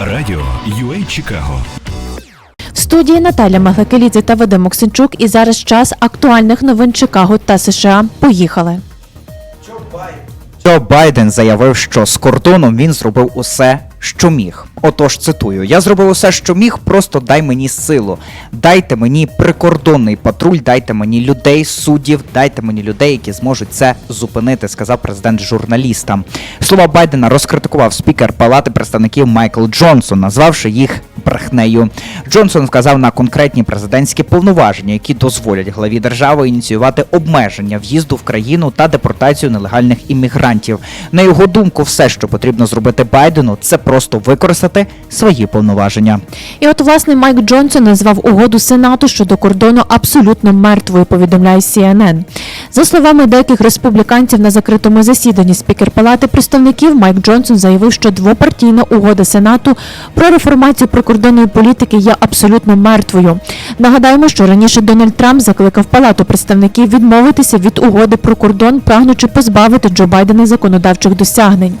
Радіо UA Чикаго. В студії Наталя Маглакелідзе та Вадим Оксенчук. І зараз час актуальних новин Чикаго та США. Поїхали. Джо Байден заявив, що з кордоном він зробив усе, що міг. Отож, цитую: я зробив усе, що міг, просто дай мені силу. Дайте мені прикордонний патруль, дайте мені людей, суддів, дайте мені людей, які зможуть це зупинити, сказав президент журналістам. Слова Байдена розкритикував спікер Палати представників Майкл Джонсон, назвавши їх брехнею. Джонсон вказав на конкретні президентські повноваження, які дозволять главі держави ініціювати обмеження в'їзду в країну та депортацію нелегальних іммігрантів. На його думку, все, що потрібно зробити Байдену, це просто використати свої повноваження. І от власне Майк Джонсон назвав угоду Сенату щодо кордону абсолютно мертвою. Повідомляє CNN. За словами деяких республіканців на закритому засіданні, спікер Палати представників Майк Джонсон заявив, що двопартійна угода Сенату про реформацію прикордонної політики є абсолютно мертвою. Нагадаємо, що раніше Дональд Трамп закликав Палату представників відмовитися від угоди про кордон, прагнучи позбавити Джо Байдена законодавчих досягнень.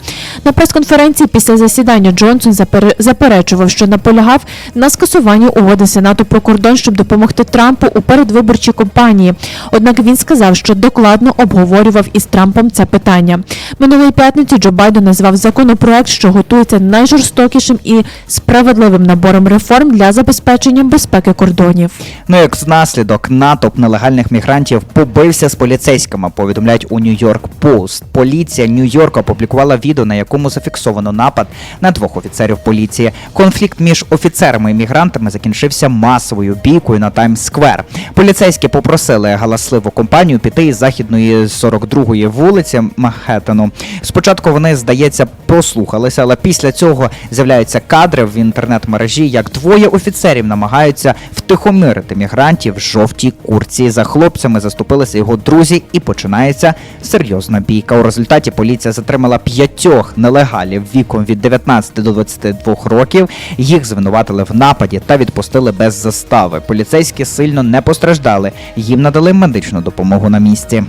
На прес-конференції після засідання Джонсон запере- заперечував, що наполягав на скасуванні угоди Сенату про кордон, щоб допомогти Трампу у передвиборчій кампанії. Однак він сказав, що докладно обговорював із Трампом це питання. Минулої п'ятниці Джо Байден назвав законопроект, що готується найжорстокішим і справедливим набором реформ для забезпечення безпеки кордонів. Ну як наслідок натовп нелегальних мігрантів побився з поліцейськими, повідомляють у Нью-Йорк Пост. Поліція Нью-Йорка опублікувала відео, на якому зафіксовано напад на двох офіцерів поліції. Конфлікт між офіцерами і мігрантами закінчився масовою бійкою на Таймс-сквер. Поліцейські попросили галасливу компанію піти із західної 42-ї вулиці Манхеттену. Спочатку вони, здається, послухалися, але після цього з'являються кадри в інтернет-мережі, як двоє офіцерів намагаються втихомирити мігрантів в жовтій курці. За хлопцями заступилися його друзі, і починається серйозна бійка. У результаті поліція затримала п'ятьох нелегалів віком від 19 до 22 років. Їх звинуватили в нападі та відпустили без застави. Поліцейські сильно не постраждали. Їм надали медичну допомогу на місці місці.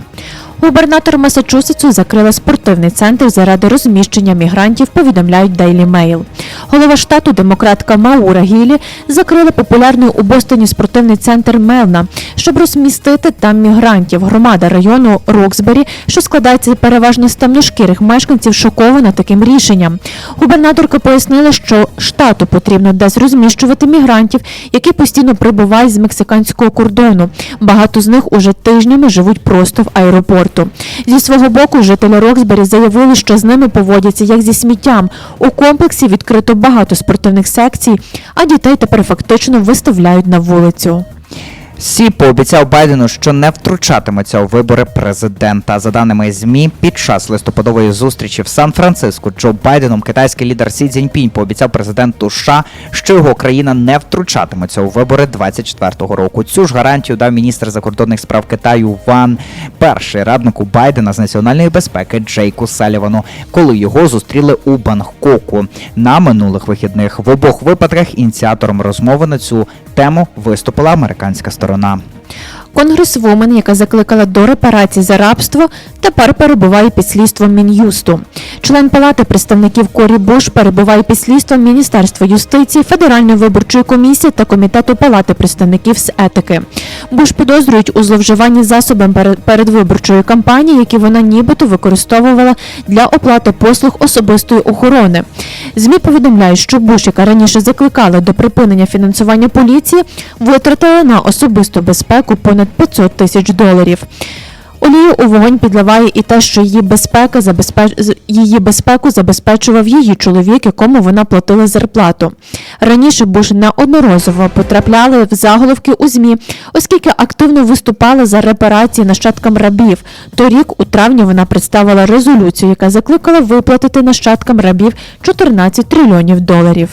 Губернатор Масачусетсу закрила спортивний центр заради розміщення мігрантів, повідомляють Daily Mail. Голова штату, демократка Маура Гілі, закрила популярний у Бостоні спортивний центр Мелна, щоб розмістити там мігрантів. Громада району Роксбері, що складається переважно з темношкірих мешканців, шокована таким рішенням. Губернаторка пояснила, що штату потрібно десь розміщувати мігрантів, які постійно прибувають з мексиканського кордону. Багато з них уже тижнями живуть просто в аеропорту. Зі свого боку, жителі Роксбері заявили, що з ними поводяться як зі сміттям. У комплексі відкрито багато спортивних секцій, а дітей тепер фактично виставляють на вулицю. Сі пообіцяв Байдену, що не втручатиметься у вибори президента. За даними змі, під час листопадової зустрічі в Сан-Франциско Джо Байденом китайський лідер Сі Цзіньпінь пообіцяв президенту США, що його країна не втручатиметься у вибори 24-го року. Цю ж гарантію дав міністр закордонних справ Китаю Ван, перший раднику Байдена з національної безпеки Джейку Салівану, коли його зустріли у Бангкоку на минулих вихідних. В обох випадках ініціатором розмови на цю тему виступила американська сторона сторона. Конгресвумен, яка закликала до репарацій за рабство, тепер перебуває під слідством Мін'юсту. Член Палати представників Корі Буш перебуває під слідством Міністерства юстиції, Федеральної виборчої комісії та Комітету Палати представників з етики. Буш підозрюють у зловживанні засобами перед- передвиборчої кампанії, які вона нібито використовувала для оплати послуг особистої охорони. ЗМІ повідомляють, що Буш, яка раніше закликала до припинення фінансування поліції, витратила на особисту безпеку понад 500 тисяч доларів. Олію у вогонь підливає і те, що її безпека забезпеч... її безпеку забезпечував її чоловік, якому вона платила зарплату. Раніше Буш неодноразово потрапляли в заголовки у ЗМІ, оскільки активно виступала за репарації нащадкам рабів. Торік, у травні, вона представила резолюцію, яка закликала виплатити нащадкам рабів 14 трильйонів доларів.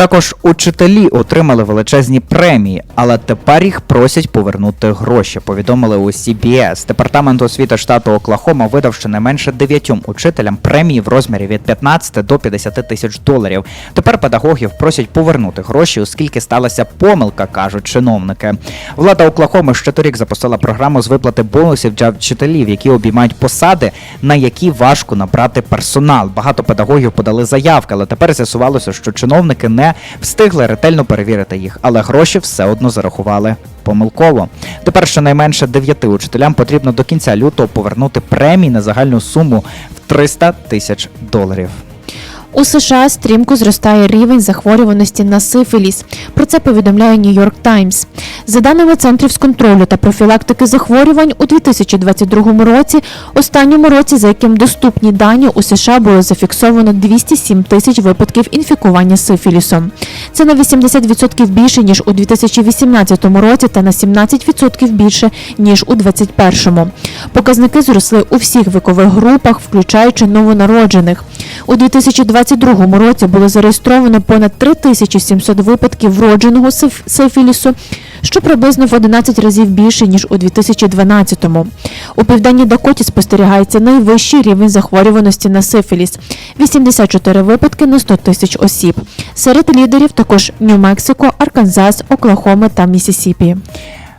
Також учителі отримали величезні премії, але тепер їх просять повернути гроші. Повідомили у CBS. Департамент освіти штату Оклахома видав щонайменше дев'ятьом учителям премії в розмірі від 15 до 50 тисяч доларів. Тепер педагогів просять повернути гроші, оскільки сталася помилка, кажуть чиновники. Влада Оклахоми ще торік запустила програму з виплати бонусів для вчителів, які обіймають посади, на які важко набрати персонал. Багато педагогів подали заявки, але тепер з'ясувалося, що чиновники не встигли ретельно перевірити їх, але гроші все одно зарахували. Помилково. Тепер щонайменше дев'яти учителям потрібно до кінця лютого повернути премії на загальну суму в 300 тисяч доларів. У США стрімко зростає рівень захворюваності на сифіліс. Про це повідомляє Нью-Йорк Таймс. За даними центрів з контролю та профілактики захворювань, у 2022 році, останньому році, за яким доступні дані, у США було зафіксовано 207 тисяч випадків інфікування сифілісом. Це на 80% більше ніж у 2018 році та на 17% більше ніж у 2021. Показники зросли у всіх вікових групах, включаючи новонароджених. У 2022 році було зареєстровано понад 3700 випадків вродженого сифілісу, що приблизно в 11 разів більше ніж у 2012-му. У південній Дакоті спостерігається найвищий рівень захворюваності на сифіліс 84 випадки на 100 тисяч осіб. Серед лідерів також Нью-Мексико, Арканзас, Оклахома та Місісіпі.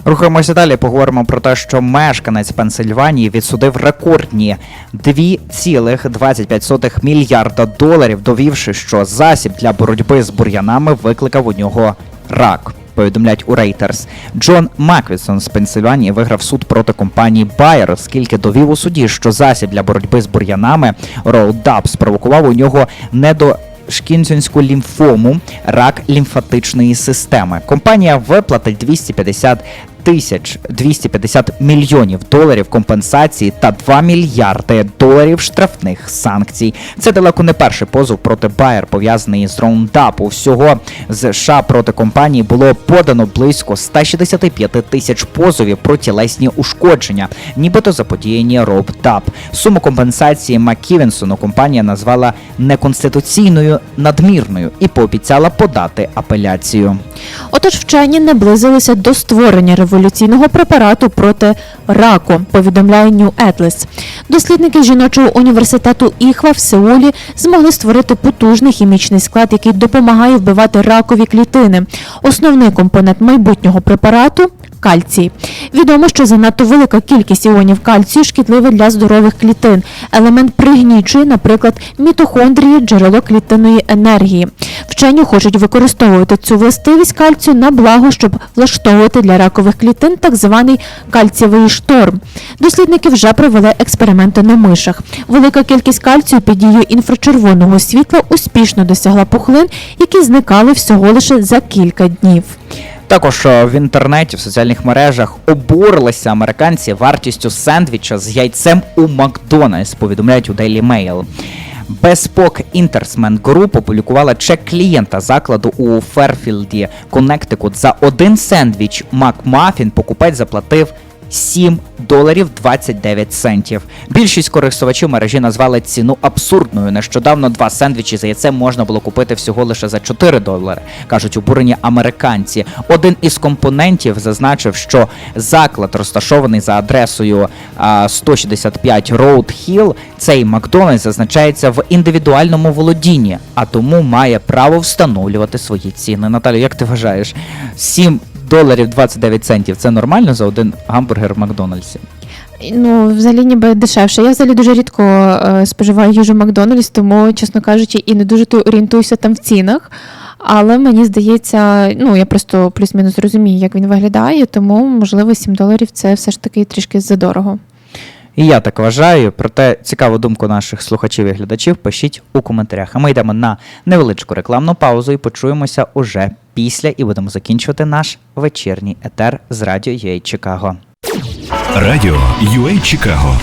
Рухаємося далі. Поговоримо про те, що мешканець Пенсильванії відсудив рекордні 2,25 мільярда доларів, довівши, що засіб для боротьби з бур'янами викликав у нього рак. Повідомляють у Reuters. Джон Маквісон з Пенсильванії виграв суд проти компанії Bayer, оскільки довів у суді, що засіб для боротьби з бур'янами Roundup спровокував у нього недо шкінцюнську лімфому, рак лімфатичної системи. Компанія виплатить 250 тисяч 250 мільйонів доларів компенсації та 2 мільярди доларів штрафних санкцій. Це далеко не перший позов проти Bayer, пов'язаний з Roundup. Усього з США проти компанії було подано близько 165 тисяч позовів про тілесні ушкодження, нібито заподіяні Roundup. Суму компенсації Макківенсону компанія назвала неконституційною надмірною і пообіцяла подати апеляцію. Отож, вчені наблизилися до створення революційного препарату проти раку, повідомляє New Atlas. Дослідники жіночого університету Іхва в Сеулі змогли створити потужний хімічний склад, який допомагає вбивати ракові клітини. Основний компонент майбутнього препарату кальцій. Відомо, що занадто велика кількість іонів кальцію шкідлива для здорових клітин. Елемент пригнічує, наприклад, мітохондрії, джерело клітинної енергії. Вчені хочуть використовувати цю властивість кальцію на благо, щоб влаштовувати для ракових клітин так званий кальцієвий шторм. Дослідники вже провели експерименти на мишах. Велика кількість кальцію під дією інфрачервоного світла успішно досягла пухлин, які зникали всього лише за кілька днів. Також е, в інтернеті, в соціальних мережах обурилися американці вартістю сендвіча з яйцем у Макдональдс, повідомляють у Daily Mail. Bespoke Інтерсмен Group опублікувала чек клієнта закладу у Ферфілді, Коннектикут. За один сендвіч Макмафін покупець заплатив 7 доларів 29 центів. Більшість користувачів мережі назвали ціну абсурдною. Нещодавно два сендвічі за яйце можна було купити всього лише за 4 долари, кажуть обурені американці. Один із компонентів зазначив, що заклад розташований за адресою а, 165 Road Hill, цей Макдональдс зазначається в індивідуальному володінні, а тому має право встановлювати свої ціни. Наталю, як ти вважаєш? 7 доларів 29 центів це нормально за один гамбургер в Макдональдсі? Ну, взагалі ніби дешевше. Я взагалі дуже рідко е, споживаю їжу Макдональдс, тому, чесно кажучи, і не дуже орієнтуюся там в цінах. Але мені здається, ну я просто плюс-мінус розумію, як він виглядає, тому можливо 7 доларів це все ж таки трішки задорого. І я так вважаю, проте цікаву думку наших слухачів і глядачів пишіть у коментарях. А ми йдемо на невеличку рекламну паузу і почуємося уже після і будемо закінчувати наш вечірній етер з радіо UA Чикаго. Радіо UA Чикаго